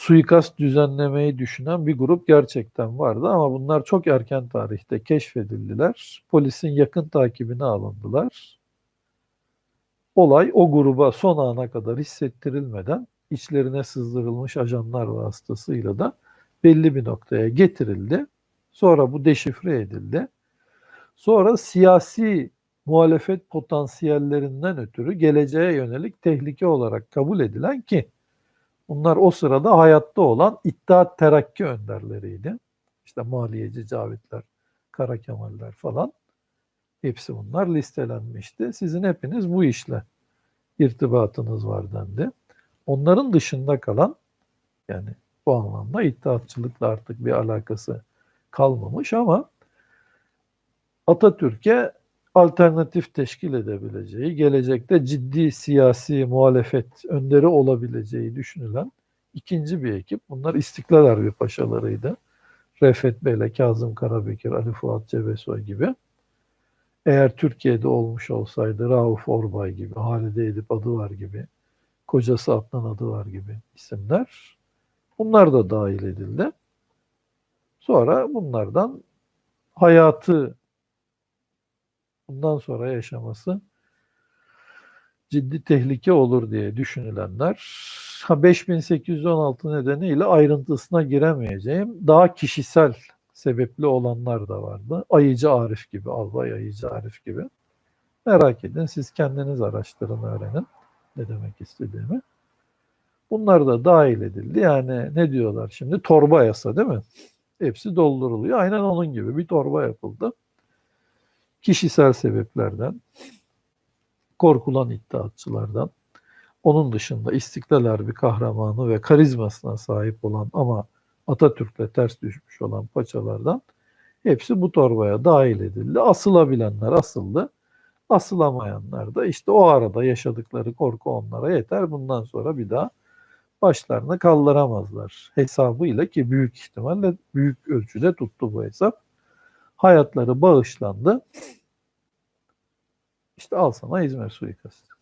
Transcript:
suikast düzenlemeyi düşünen bir grup gerçekten vardı ama bunlar çok erken tarihte keşfedildiler. Polisin yakın takibine alındılar. Olay o gruba son ana kadar hissettirilmeden içlerine sızdırılmış ajanlar vasıtasıyla da belli bir noktaya getirildi. Sonra bu deşifre edildi. Sonra siyasi muhalefet potansiyellerinden ötürü geleceğe yönelik tehlike olarak kabul edilen ki bunlar o sırada hayatta olan İttihat Terakki önderleriydi. İşte Maliyeci Cavitler, Kara Kemaller falan. Hepsi bunlar listelenmişti. Sizin hepiniz bu işle irtibatınız var dendi. Onların dışında kalan yani bu anlamda iddiatçılıkla artık bir alakası kalmamış ama Atatürk'e alternatif teşkil edebileceği, gelecekte ciddi siyasi muhalefet önderi olabileceği düşünülen ikinci bir ekip. Bunlar İstiklal Harbi paşalarıydı. Refet Bele, Kazım Karabekir, Ali Fuat Cebesoy gibi. Eğer Türkiye'de olmuş olsaydı Rauf Orbay gibi, Halide Edip adı var gibi, kocası Adnan adı var gibi isimler. Bunlar da dahil edildi. Sonra bunlardan hayatı bundan sonra yaşaması ciddi tehlike olur diye düşünülenler. Ha 5816 nedeniyle ayrıntısına giremeyeceğim. Daha kişisel sebepli olanlar da vardı. Ayıcı Arif gibi, Albay Ayıcı Arif gibi. Merak edin, siz kendiniz araştırın, öğrenin ne demek istediğimi. Bunlar da dahil edildi. Yani ne diyorlar şimdi? Torba yasa değil mi? Hepsi dolduruluyor. Aynen onun gibi bir torba yapıldı. Kişisel sebeplerden, korkulan iddiatçılardan, onun dışında İstiklal Harbi kahramanı ve karizmasına sahip olan ama Atatürk'le ters düşmüş olan paçalardan hepsi bu torbaya dahil edildi. Asılabilenler asıldı. Asılamayanlar da işte o arada yaşadıkları korku onlara yeter. Bundan sonra bir daha başlarını kaldıramazlar hesabıyla ki büyük ihtimalle büyük ölçüde tuttu bu hesap. Hayatları bağışlandı. İşte al sana İzmir suikastı.